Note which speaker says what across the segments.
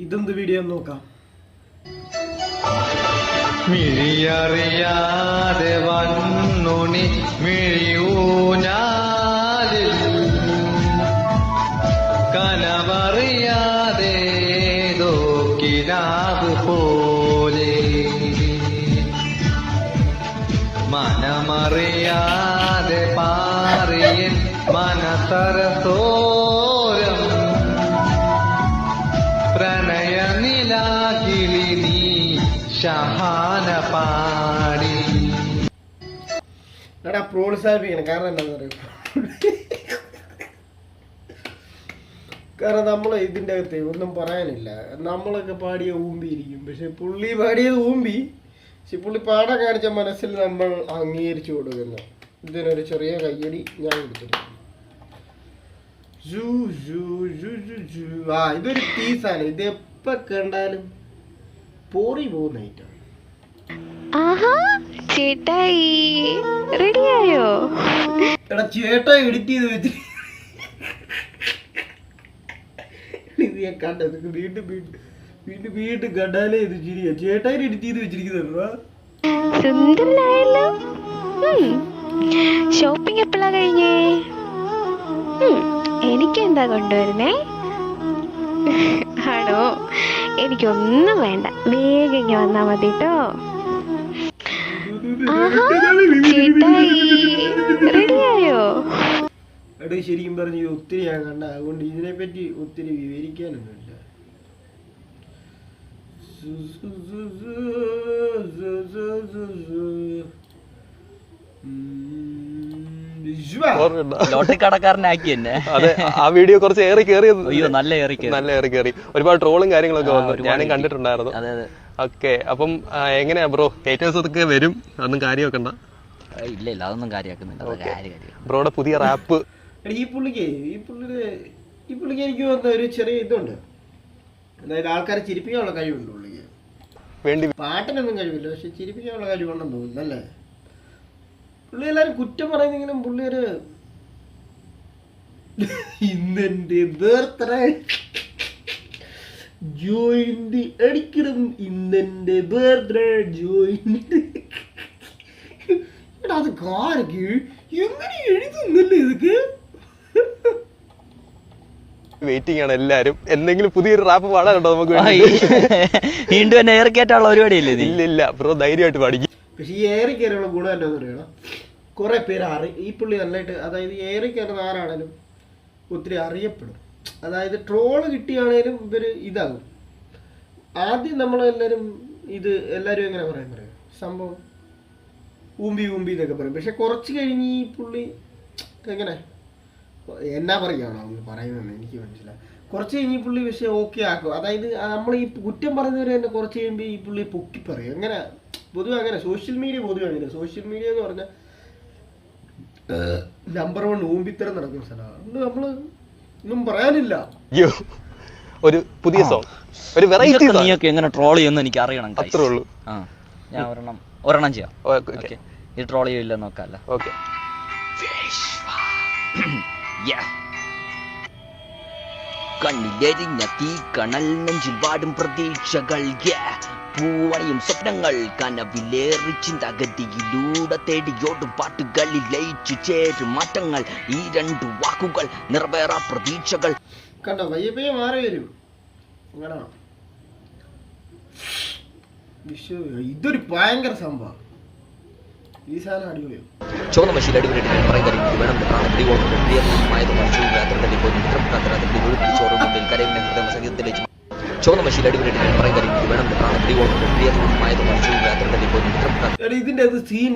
Speaker 1: ഇതെന്ത് വീഡിയോ നോക്കാം.
Speaker 2: മിഴിയറിയാതെ വന്നുണി മിഴിയൂഞ്ഞാലിൽ. കനവറിയാതെ കിനാവ് പോലെ. മനമറിയാതെ പാറിയൻ മനസരസോരം
Speaker 1: എടാ പ്രോത്സാഹിപ്പിക്കണം. കാരണം എന്താണെന്ന് പറയുക കാരണം നമ്മൾ ഇതിന്റെ അകത്ത് ഒന്നും പറയാനില്ല. നമ്മളൊക്കെ പാടിയ ഊമ്പിയിരിക്കും പക്ഷെ പുള്ളി പാടിയത് ഊമ്പി. പക്ഷെ പുള്ളി പാടാൻ കാണിച്ച മനസ്സിൽ നമ്മൾ അംഗീകരിച്ചു കൊടുക്കുന്നു. ഇതിനൊരു ചെറിയ കയ്യടി ഞാൻ കൊടുത്തിട്ടുണ്ട്. ആ ഇതൊരു പീസാണ് ഇത് എപ്പോൾ കണ്ടാലും പോറി പോകുന്ന ഐറ്റം.
Speaker 3: ആഹാ ചേട്ടായി. റെഡിയായോ?
Speaker 1: എടാ ചേട്ടാ എഡിറ്റ് ചെയ്ത് വെച്ച് ഇത് ഞാൻ കണ്ടത് വീണ്ടും വീണ്ടും വീണ്ടും വീണ്ടും കണ്ടാലേ ഇത് ചിരിയാ. ചേട്ടായി എഡിറ്റ് ചെയ്ത് വെച്ചിരിക്കുന്നതാ
Speaker 3: സുന്ദരനായല്ലോ. ഷോപ്പിംഗ് എപ്പോഴാ കഴിഞ്ഞേ? എനിക്ക് എനിക്കെന്താ കൊണ്ടുവരുന്നേ? ആണോ? എനിക്കൊന്നും വേണ്ട. വേഗം ഇങ്ങ് വന്നാ മതി കേട്ടോ ചേട്ടായി റെഡിയായോ?
Speaker 1: എടാ ശരിക്കും പറഞ്ഞു ഒത്തിരി ഞാൻ കണ്ട അതുകൊണ്ട് ഇതിനെപ്പറ്റി ഒത്തിരി വിവരിക്കാനൊന്നുമില്ല.
Speaker 4: ലോട്ടറി കടക്കാരനാക്കി എന്നെ.
Speaker 5: അതെ ആ വീഡിയോ കുറച്ച് ഏറി കേറി
Speaker 4: അയ്യോ നല്ല ഏറിക്ക്
Speaker 5: നല്ല ഏറി കയറി. ഒരുപാട് ട്രോളും കാര്യങ്ങളൊക്കെ വന്നു. ഞാനും കണ്ടിട്ടുണ്ടായിരുന്നു.
Speaker 4: അതെ അതെ.
Speaker 5: ഓക്കെ അപ്പം എങ്ങനെയാ ബ്രോ? ഹേറ്റേഴ്സ് ഒക്കെ വരും അതൊന്നും
Speaker 4: കാര്യമാക്കണ്ട. ഇല്ല ഇല്ല അതൊന്നും കാര്യമാക്കുന്നില്ല.
Speaker 5: ബ്രോയുടെ പുതിയ റാപ്പ്.
Speaker 1: ഈ പുള്ളിക്ക് ഈ പുള്ളിയുടെ ഈ പുള്ളിക്ക് എനിക്ക് വന്ന ഒരു ചെറിയ ഇതുണ്ട്. അതായത് ആൾക്കാരെ ചിരിപ്പിക്കാനുള്ള കഴിവുണ്ട് പുള്ളിക്ക്.
Speaker 5: വേണ്ടി
Speaker 1: പാട്ടിനൊന്നും കഴിവില്ല പക്ഷെ ചിരിപ്പിക്കാനുള്ള കഴിവുണ്ടെന്ന് തോന്നുന്നു അല്ലേ? പുള്ളി എല്ലാരും കുറ്റം പറയുന്നെങ്കിലും പുള്ളി ഒരു ഇന്നെന്റെ ബർത്ത്ഡേ. ജോയിന്റ് അടിക്കണം ഇന്നെന്റെ ബർത്ത്ഡേ ജോയിന്റ്. എടാ അത് കാരക്ക്? എങ്ങനെ എഴുതുന്നല്ലേ ഇതൊക്കെ?
Speaker 5: വെയിറ്റിംഗ് ആണ് എല്ലാരും. എന്തെങ്കിലും പുതിയൊരു റാപ്പ് പാടാനുണ്ടോ നമുക്ക് വേണ്ടി?
Speaker 4: എന്നെ ഏറിക്കേറ്റാനുള്ള പരിപാടിയല്ലേ
Speaker 5: ഇല്ല ഇല്ല. ബ്രോ ധൈര്യമായിട്ട് പഠിക്കും
Speaker 1: പക്ഷെ ഈ ഏറി കയറിയുള്ള ഗുണം എന്താണെന്ന് അറിയണം കുറെ പേര് അറി ഈ പുള്ളി നല്ലതായിട്ട് അതായത് ഏറി കയറുന്ന ആരാണേലും ഒത്തിരി അറിയപ്പെടും. അതായത് ട്രോൾ കിട്ടിയാണേലും ഇവർ ഇതാകും. ആദ്യം നമ്മൾ എല്ലാവരും ഇത് എല്ലാവരും എങ്ങനെ പറയാൻ പറയാം സംഭവം ഊമ്പി ഊമ്പി എന്നൊക്കെ പറയും. പക്ഷെ കുറച്ച് കഴിഞ്ഞ് ഈ പുള്ളി എങ്ങനെ? എന്നാ പറയുകയാണോ ഒന്ന് പറയുന്നതെന്ന് എനിക്ക് മനസ്സിലായി കുറച്ച് കഴിഞ്ഞ് ഈ പുള്ളി പക്ഷേ ഓക്കെ ആക്കും. അതായത് നമ്മൾ ഈ കുറ്റം പറയുന്നവരെ തന്നെ കുറച്ച് കഴിയുമ്പോൾ ഈ പുള്ളി പൊക്കി പറയും. അങ്ങനെ പൊതുവെ അങ്ങനെ. സോഷ്യൽ മീഡിയ പൊതുവെ അങ്ങനെ സോഷ്യൽ മീഡിയ എന്ന് പറഞ്ഞാൽ നമ്പർ വൺ ഊമ്പിത്തരം നടക്കുന്ന സ്ഥലമാണ്. നമ്മൾ ഒന്നും പറയാനില്ല.
Speaker 5: അയ്യോ ഒരു പുതിയ സോങ് ഒരു വെറൈറ്റി
Speaker 4: ഇതൊക്കെ നീയൊക്കെ എങ്ങനെ ട്രോൾ ചെയ്യുമെന്ന് എനിക്ക് അറിയണം guys.
Speaker 5: അത്രേ ഉള്ളൂ.
Speaker 4: ആ ഞാൻ ഒരെണ്ണം ഒരെണ്ണം ചെയ്യാം.
Speaker 5: Okay
Speaker 4: okay. ഇത് ട്രോൾ ചെയ്യില്ല നോക്കാല്ല?
Speaker 5: ഓക്കെ.
Speaker 4: കണ്ണിലെരിഞ്ഞ തീ കണൽ നെഞ്ചിൽ വാടും പ്രതീക്ഷകൾ. പൂവണിയും സ്വപ്നങ്ങൾ കനവിലേറി ചിന്താഗതിയിലൂടെ തേടിയോടും പാട്ടുകളിൽ ലയിച്ചു ചേരും മാറ്റങ്ങൾ. ഈ രണ്ടു വാക്കുകൾ നിറവേറാ പ്രതീക്ഷകൾ.
Speaker 1: കണ്ടോ വയ്യപ്പയെ മാറി വരും. ഇതൊരു ഭയങ്കര സംഭവം. ഈ സാധനം അടിപൊളിയോ.
Speaker 4: ചുവന്ന മഷിയിൽ അടിപൊളിയായിട്ട് പറയുന്നത് എനിക്ക് വേണം പ്രാണപ്രിയോളം പ്രിയമായത് രാത്രികളിൽ പോയി നിദ്രപ്രാന്തരാത്രി ഒഴുപ്പിച്ചോറും മുമ്പിൽ കരവിന്റെ ഹൃദയ സംഗീതത്തിലേക്ക് ചുവന്ന മഷിയിൽ അടിപൊളിയായിട്ട് പറയുന്നത് എനിക്ക് വേണം പ്രാണപ്രിയോളം പ്രിയമായത് രാത്രികളിൽ പോയി നിദ്രപ്രാന്ത
Speaker 1: എടാ ഇതിന്റെ അത് സീൻ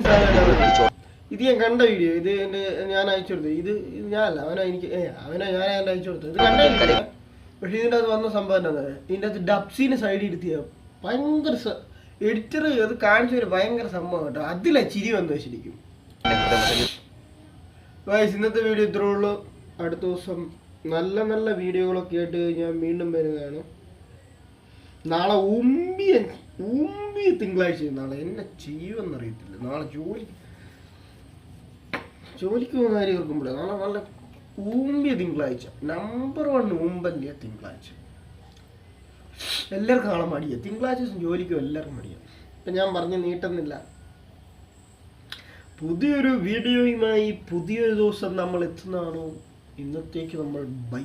Speaker 1: ഇത് ഞാൻ കണ്ട വീഡിയോ ഇത് എന്റെ ഞാൻ അയച്ചു കൊടുത്തു. ഇത് ഇത് ഞാനല്ല അവനാ എനിക്ക് അവനാ ഞാൻ അയച്ചു അയച്ചു കൊടുത്തത്. ഇത് കണ്ടില്ല പക്ഷെ ഇതിന്റെ അത് വന്ന സംഭവം എന്താ ഇതിന്റെ അത് ഡബ്സീന് സൈഡ് ഇരുത്തിയ ഭയങ്കര എഡിറ്റർ അത് കാണിച്ച ഒരു ഭയങ്കര സംഭവം കേട്ടോ. അതിലാ ചിരി വന്ന് ശരിക്കും. ഇന്നത്തെ വീഡിയോ ഇത്രേ ഉള്ളൂ. അടുത്ത ദിവസം നല്ല നല്ല വീഡിയോകളൊക്കെ ആയിട്ട് ഞാൻ വീണ്ടും വരുന്നതാണ്. നാളെ ഉമ്പിയ ഉമ്പിയ തിങ്കളാഴ്ച നാളെ എന്നെ ചെയ്യുമെന്നറിയത്തില്ല നാളെ ജോലി ജോലിക്ക് പോകുന്ന കാര്യം ഓർക്കുമ്പോഴേ നാളെ നല്ല ഉമ്പിയ തിങ്കളാഴ്ച. നമ്പർ വൺ ഉമ്പല്ലിയ തിങ്കളാഴ്ച. എല്ലാവർക്കും ആളെ മടിയ. തിങ്കളാഴ്ച ദിവസം ജോലിക്കും എല്ലാവർക്കും മടിയ. ഇപ്പം ഞാൻ പറഞ്ഞ് നീട്ടുന്നില്ല. പുതിയൊരു വീഡിയോയുമായി പുതിയൊരു ദിവസം നമ്മൾ എത്തുന്നതാണോ? ഇന്നത്തേക്ക് നമ്മൾ ബൈ.